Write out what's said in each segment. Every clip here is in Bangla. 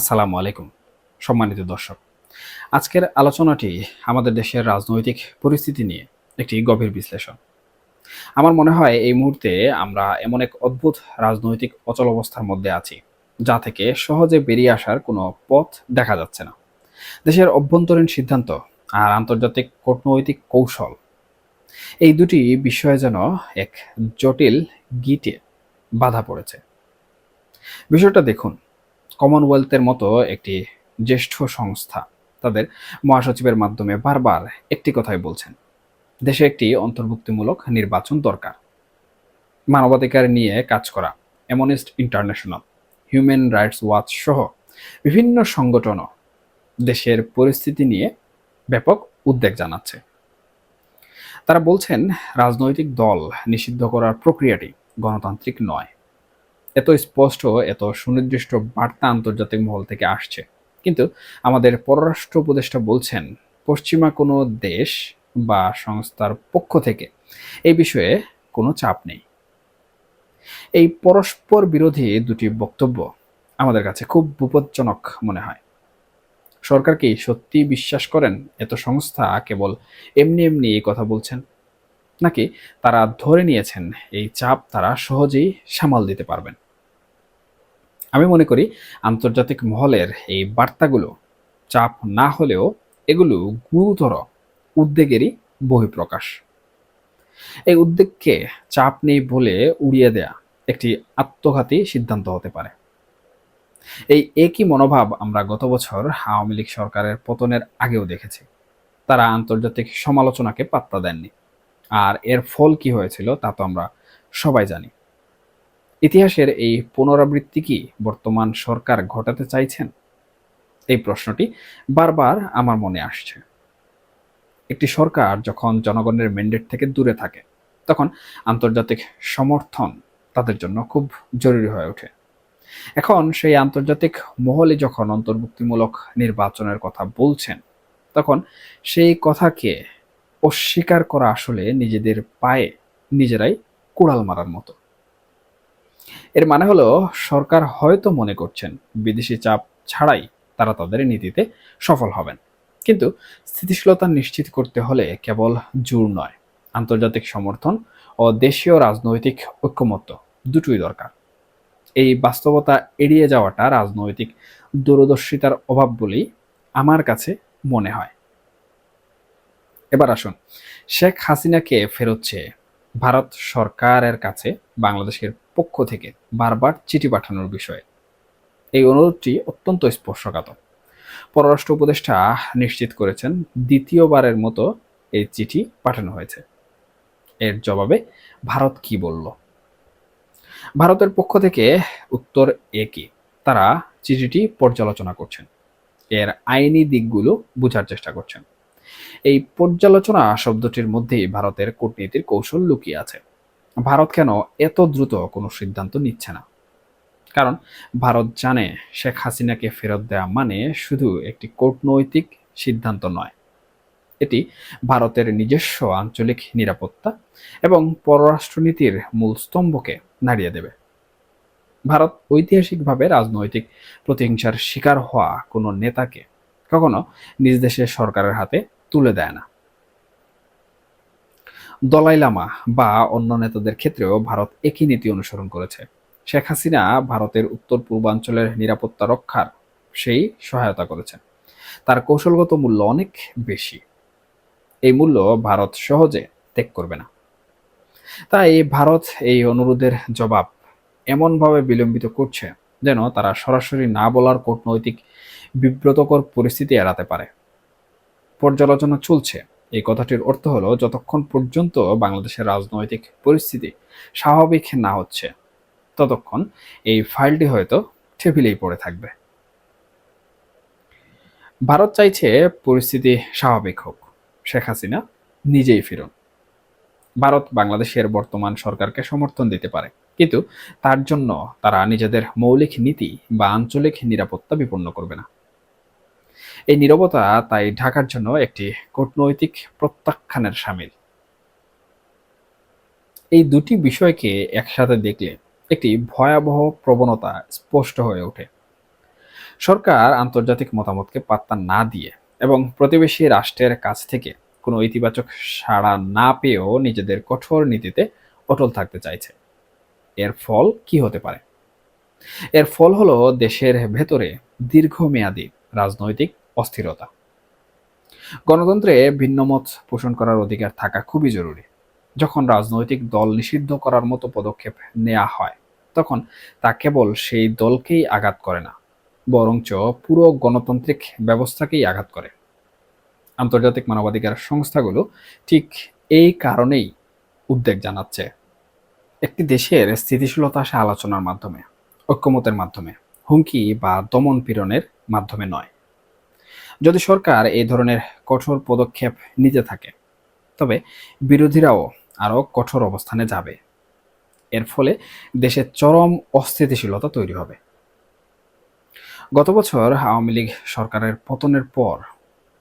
আসসালামু আলাইকুম, সম্মানিত দর্শক। আজকের আলোচনাটি আমাদের দেশের রাজনৈতিক পরিস্থিতি নিয়ে একটি গভীর বিশ্লেষণ। আমার মনে হয় এই মুহূর্তে আমরা এমন এক অদ্ভুত রাজনৈতিক অচল অবস্থার মধ্যে আছি, যা থেকে সহজে বেরিয়ে আসার কোনো পথ দেখা যাচ্ছে না। দেশের অভ্যন্তরীণ সিদ্ধান্ত আর আন্তর্জাতিক কূটনৈতিক কৌশল, এই দুটি বিষয়ে যেন এক জটিল গিটে বাধা পড়েছে। বিষয়টা দেখুন কমনওয়েলথের মতো একটি জ্যেষ্ঠ সংস্থা। তাদের মহাসচিবের মাধ্যমে বারবার একটি কথাই বলছেন, দেশে একটি অন্তর্ভুক্তিমূলক নির্বাচন দরকার। মানবাধিকার নিয়ে কাজ করা amnesty international human rights watch সহ বিভিন্ন সংগঠনও দেশের পরিস্থিতি নিয়ে ব্যাপক উদ্বেগ জানাচ্ছে। তারা বলছেন, রাজনৈতিক দল নিষিদ্ধ করার প্রক্রিয়াটি গণতান্ত্রিক নয়। এত স্পষ্ট, এত সুনির্দিষ্ট বার্তা আন্তর্জাতিক মহল থেকে আসছে। কিন্তু আমাদের পররাষ্ট্র উপদেষ্টা বলছেন, পশ্চিমা কোনো দেশ বা সংস্থার পক্ষ থেকে এই বিষয়ে কোনো চাপ নেই। এই পরস্পর বিরোধী দুটি বক্তব্য আমাদের কাছে খুব বিপজ্জনক মনে হয়। সরকার কি সত্যি বিশ্বাস করেন, এত সংস্থা কেবল এমনি এমনি এই কথা বলছেন? নাকি তারা ধরে নিয়েছেন। এই চাপ তারা সহজেই সামাল দিতে পারবেন। আমি মনে করি আন্তর্জাতিক মহলের এই বার্তাগুলো চাপ না হলেও এগুলো গুরুতর উদ্বেগেরই বহিঃপ্রকাশ। এই উদ্বেগকে চাপ নেই বলে উড়িয়ে দেয়া একটি আত্মঘাতী সিদ্ধান্ত হতে পারে। এই একই মনোভাব আমরা গত বছর আওয়ামী লীগ সরকারের পতনের আগেও দেখেছি। তারা আন্তর্জাতিক সমালোচনাকে পাত্তা দেননি। আর এর ফল কি হয়েছিল তা তো আমরা সবাই জানি। ইতিহাসের এই পুনরাবৃত্তি কি বর্তমান সরকার ঘটাতে চাইছেন? এই প্রশ্নটি বারবার আমার মনে আসছে। একটি সরকার যখন জনগণের ম্যান্ডেট থেকে দূরে থাকে, তখন আন্তর্জাতিক সমর্থন তাদের জন্য খুব জরুরি হয়ে ওঠে। এখন সেই আন্তর্জাতিক মহলে যখন অন্তর্ভুক্তিমূলক নির্বাচনের কথা বলছেন, তখন সেই কথাকে অস্বীকার করা আসলে নিজেদের পায়ে নিজেরাই কুড়াল মারার মতো। এর মানে হলো, সরকার হয়তো মনে করছেন, বিদেশি চাপ ছাড়াই তারা তাদের নীতিতে সফল হবেন। কিন্তু স্থিতিশীলতা নিশ্চিত করতে হলে কেবল জোর নয়। আন্তর্জাতিক সমর্থন ও দেশীয় রাজনৈতিক ঐক্যমত্য দুটোই দরকার। এই বাস্তবতা এড়িয়ে যাওয়াটা রাজনৈতিক দূরদর্শিতার অভাব বলেই আমার কাছে মনে হয়। এবার আসুন। শেখ হাসিনাকে ফেরত চেয়ে ভারত সরকারের কাছে বাংলাদেশের পক্ষ থেকে বারবার চিঠি পাঠানোর বিষয়ে। এই অনুরোধটি অত্যন্ত স্পর্শকাতর। পররাষ্ট্র উপদেষ্টা নিশ্চিত করেছেন, দ্বিতীয়বারের মতো এই চিঠি পাঠানো হয়েছে। এর জবাবে ভারত কি বলল? ভারতের পক্ষ থেকে উত্তর একই তারা চিঠিটি পর্যালোচনা করছেন। এর আইনি দিকগুলো বোঝার চেষ্টা করছেন। এই পর্যালোচনা শব্দটির মধ্যেই ভারতের কূটনীতির কৌশল লুকিয়ে আছে। ভারত কেন এত দ্রুত কোনো সিদ্ধান্ত নিচ্ছে না? কারণ ভারত জানে শেখ হাসিনাকে ফেরত দেওয়া মানে শুধু একটি কূটনৈতিক সিদ্ধান্ত নয়। এটি ভারতের নিজস্ব আঞ্চলিক নিরাপত্তা এবং পররাষ্ট্রনীতির মূল স্তম্ভকে নাড়িয়ে দেবে। ভারত ঐতিহাসিকভাবে রাজনৈতিক প্রতিহিংসার শিকার হওয়া কোনো নেতাকে কখনো নিজ দেশের সরকারের হাতে তুলে দেয় না। দলাই লামা বা অন্য নেতাদের ক্ষেত্রেও ভারত একই নীতি অনুসরণ করেছে। শেখ হাসিনা ভারতের উত্তর পূর্বাঞ্চলের নিরাপত্তা রক্ষার সেই সহায়তা করেছেন। তার কৌশলগত মূল্য অনেক বেশি। এই মূল্য ভারত সহজে ত্যাগ করবে না। তাই ভারত এই অনুরোধের জবাব এমনভাবে বিলম্বিত করছে যেন তারা সরাসরি না বলার কূটনৈতিক বিব্রতকর পরিস্থিতি এড়াতে পারে। পর্যালোচনা চলছে। এই কথাটির অর্থ হলো, যতক্ষণ পর্যন্ত বাংলাদেশের রাজনৈতিক পরিস্থিতি স্বাভাবিক না হচ্ছে, ততক্ষণ এই ফাইলটি হয়তো টেবিলেই পড়ে থাকবে। ভারত চাইছে পরিস্থিতি স্বাভাবিক হোক, শেখ হাসিনা নিজেই ফিরুন। ভারত বাংলাদেশের বর্তমান সরকারকে সমর্থন দিতে পারে, কিন্তু তার জন্য তারা নিজেদের মৌলিক নীতি বা আঞ্চলিক নিরাপত্তা বিপন্ন করবে না। এই নীরবতা তাই ঢাকার জন্য একটি কূটনৈতিক প্রত্যাখ্যানের সামিল। এই দুটি বিষয়কে একসাথে দেখলে একটি ভয়াবহ প্রবণতা স্পষ্ট হয়ে ওঠে। সরকার আন্তর্জাতিক মতামতকে পাত্তা না দিয়ে এবং প্রতিবেশী রাষ্ট্রের কাছ থেকে কোনো ইতিবাচক সাড়া না পেয়েও নিজেদের কঠোর নীতিতে অটল থাকতে চাইছে। এর ফল কি হতে পারে? এর ফল হলো দেশের ভেতরে দীর্ঘমেয়াদী রাজনৈতিক অস্থিরতা। গণতন্ত্রে ভিন্নমত পোষণ করার অধিকার থাকা খুবই জরুরি। যখন রাজনৈতিক দল নিষিদ্ধ করার মতো পদক্ষেপ নেওয়া হয়, তখন তা কেবল সেই দলকেই আঘাত করে না, বরঞ্চ পুরো গণতান্ত্রিক ব্যবস্থাকেই আঘাত করে। আন্তর্জাতিক মানবাধিকার সংস্থাগুলো ঠিক এই কারণেই উদ্বেগ জানাচ্ছে। একটি দেশের স্থিতিশীলতা আসে আলোচনার মাধ্যমে, ঐক্যমতের মাধ্যমে, হুমকি বা দমন পীড়নের মাধ্যমে নয়। যদি সরকার এই ধরনের কঠোর পদক্ষেপ নিতে থাকে, তবে বিরোধীরাও আরও কঠোর অবস্থানে যাবে। এর ফলে দেশে চরম অস্থিতিশীলতা তৈরি হবে। গত বছর আওয়ামী লীগ সরকারের পতনের পর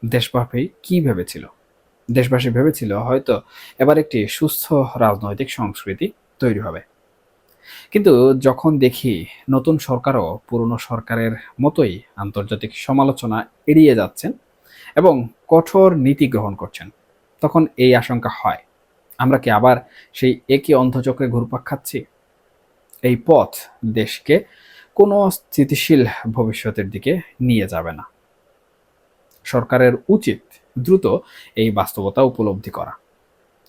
দেশব্যাপী কি ভেবেছিল? দেশবাসী ভেবেছিল হয়তো এবার একটি সুস্থ রাজনৈতিক সংস্কৃতি তৈরি হবে। কিন্তু যখন দেখি নতুন সরকারও পুরনো সরকারের মতোই আন্তর্জাতিক সমালোচনা এড়িয়ে যাচ্ছেন এবং কঠোর নীতি গ্রহণ করছেন, তখন এই আশঙ্কা হয়, আমরা কি আবার সেই একই অন্ধচক্রে ঘুরপাক খাচ্ছি? এই পথ দেশকে কোনো স্থিতিশীল ভবিষ্যতের দিকে নিয়ে যাবে না। সরকারের উচিত দ্রুত এই বাস্তবতা উপলব্ধি করা।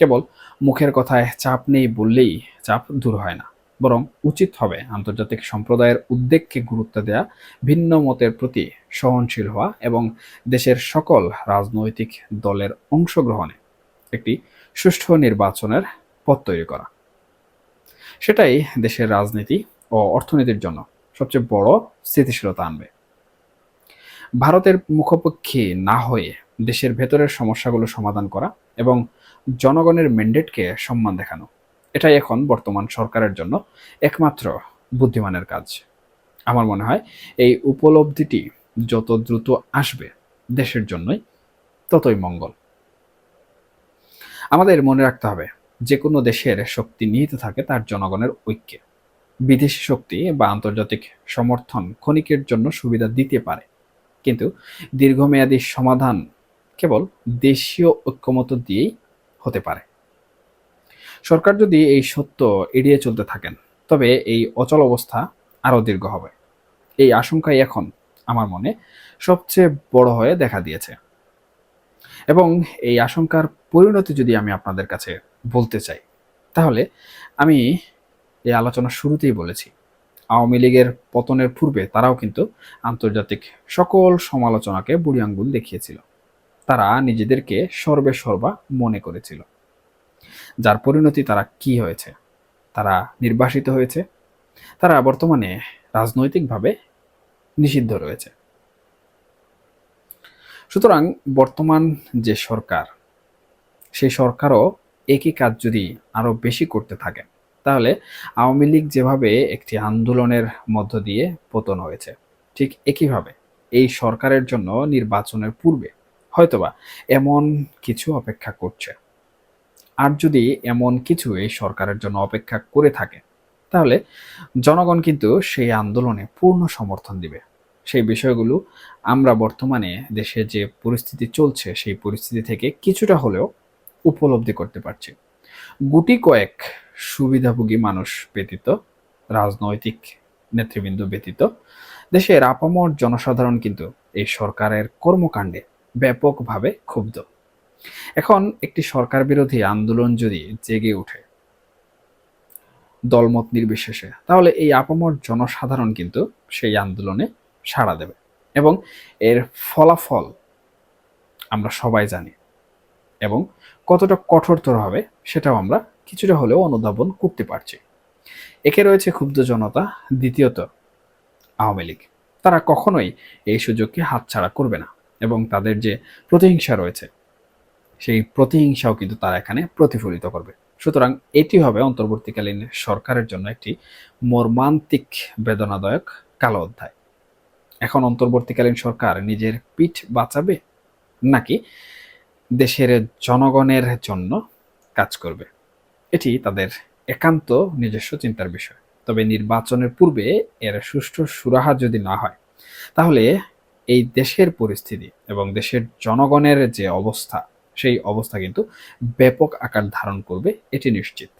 কেবল মুখের কথায় চাপ নেই বললেই চাপ দূর হয় না। বরং উচিত হবে আন্তর্জাতিক সম্প্রদায়ের উদ্বেগকে গুরুত্ব দেয়া, ভিন্ন মতের প্রতি সহনশীল হওয়া এবং দেশের সকল রাজনৈতিক দলের অংশগ্রহণে একটি সুষ্ঠু নির্বাচনের পথ তৈরি করা। সেটাই দেশের রাজনীতি ও অর্থনীতির জন্য সবচেয়ে বড় স্থিতিশীলতা আনবে। ভারতের মুখপক্ষী না হয়ে দেশের ভেতরের সমস্যাগুলো সমাধান করা এবং জনগণের ম্যান্ডেটকে সম্মান দেখানো। এটাই এখন বর্তমান সরকারের জন্য একমাত্র বুদ্ধিমানের কাজ। আমার মনে হয় এই উপলব্ধিটি যত দ্রুত আসবে দেশের জন্যই ততই মঙ্গল। আমাদের মনে রাখতে হবে যে কোনো দেশের শক্তি নিহিত থাকে তার জনগণের ঐক্যে। বিদেশি শক্তি বা আন্তর্জাতিক সমর্থন ক্ষণিকের জন্য সুবিধা দিতে পারে। কিন্তু দীর্ঘমেয়াদী সমাধান কেবল দেশীয় ঐক্যমত দিয়েই হতে পারে। সরকার যদি এই সত্য এড়িয়ে চলতে থাকেন, তবে এই অচল অবস্থা আরও দীর্ঘ হবে। এই আশঙ্কাই এখন আমার মনে সবচেয়ে বড় হয়ে দেখা দিয়েছে। এবং এই আশঙ্কার পরিণতি যদি আমি আপনাদের কাছে বলতে চাই, তাহলে আমি এই আলোচনার শুরুতেই বলেছি, আওয়ামী লীগের পতনের পূর্বে তারাও কিন্তু আন্তর্জাতিক সকল সমালোচনাকে বুড়ি আঙ্গুল দেখিয়েছিল। তারা নিজেদেরকে সর্বে সর্বা মনে করেছিল। যার পরিণতি তারা কি হয়েছে? তারা নির্বাসিত হয়েছে? তারা বর্তমানে রাজনৈতিকভাবে নিষিদ্ধ রয়েছে। সুতরাং বর্তমান যে সরকার, সেই সরকারও একই কাজ যদি আরও বেশি করতে থাকে, তাহলে আওয়ামী লীগ যেভাবে একটি আন্দোলনের মধ্য দিয়ে পতন হয়েছে, ঠিক একইভাবে এই সরকারের জন্য নির্বাচনের পূর্বে হয়তোবা এমন কিছু অপেক্ষা করছে। আর যদি এমন কিছু এই সরকারের জন্য অপেক্ষা করে থাকে, তাহলে জনগণ কিন্তু সেই আন্দোলনে পূর্ণ সমর্থন দিবে। সেই বিষয়গুলো আমরা বর্তমানে দেশে যে পরিস্থিতি চলছে, সেই পরিস্থিতি থেকে কিছুটা হলেও উপলব্ধি করতে পারছি। গুটি কয়েক সুবিধাভোগী মানুষ ব্যতীত, রাজনৈতিক নেতৃবৃন্দ ব্যতীত, দেশের আপামর জনসাধারণ কিন্তু এই সরকারের কর্মকাণ্ডে ব্যাপকভাবে ক্ষুব্ধ। এখন একটি সরকার বিরোধী আন্দোলন যদি জেগে ওঠে, দলমত নির্বিশেষে, তাহলে এই আপামর জনসাধারণ কিন্তু সেই আন্দোলনে সাড়া দেবে এবং এর ফলাফল আমরা সবাই জানি এবং কতটা কঠোরতর হবে সেটাও আমরা কিছুটা হলেও অনুধাবন করতে পারছি। একে রয়েছে ক্ষুব্ধ জনতা, দ্বিতীয়ত আওয়ামী লীগ। তারা কখনোই এই সুযোগকে হাতছাড়া করবে না এবং তাদের যে প্রতিহিংসা রয়েছে সেই প্রতিহিংসাও কিন্তু তারা এখানে প্রতিফলিত করবে। সুতরাং এটি হবে অন্তর্বর্তীকালীন সরকারের জন্য একটি মর্মান্তিক বেদনাদায়ক কালো অধ্যায়। এখন অন্তর্বর্তীকালীন সরকার নিজের পিঠ বাঁচাবে নাকি দেশের জনগণের জন্য কাজ করবে? এটি তাদের একান্ত নিজস্ব চিন্তার বিষয়। তবে নির্বাচনের পূর্বে এর সুষ্ঠু সুরাহা যদি না হয়, তাহলে এই দেশের পরিস্থিতি এবং দেশের জনগণের যে অবস্থা সেই অবস্থা কিন্তু ব্যাপক আকার ধারণ করবে এটি নিশ্চিত।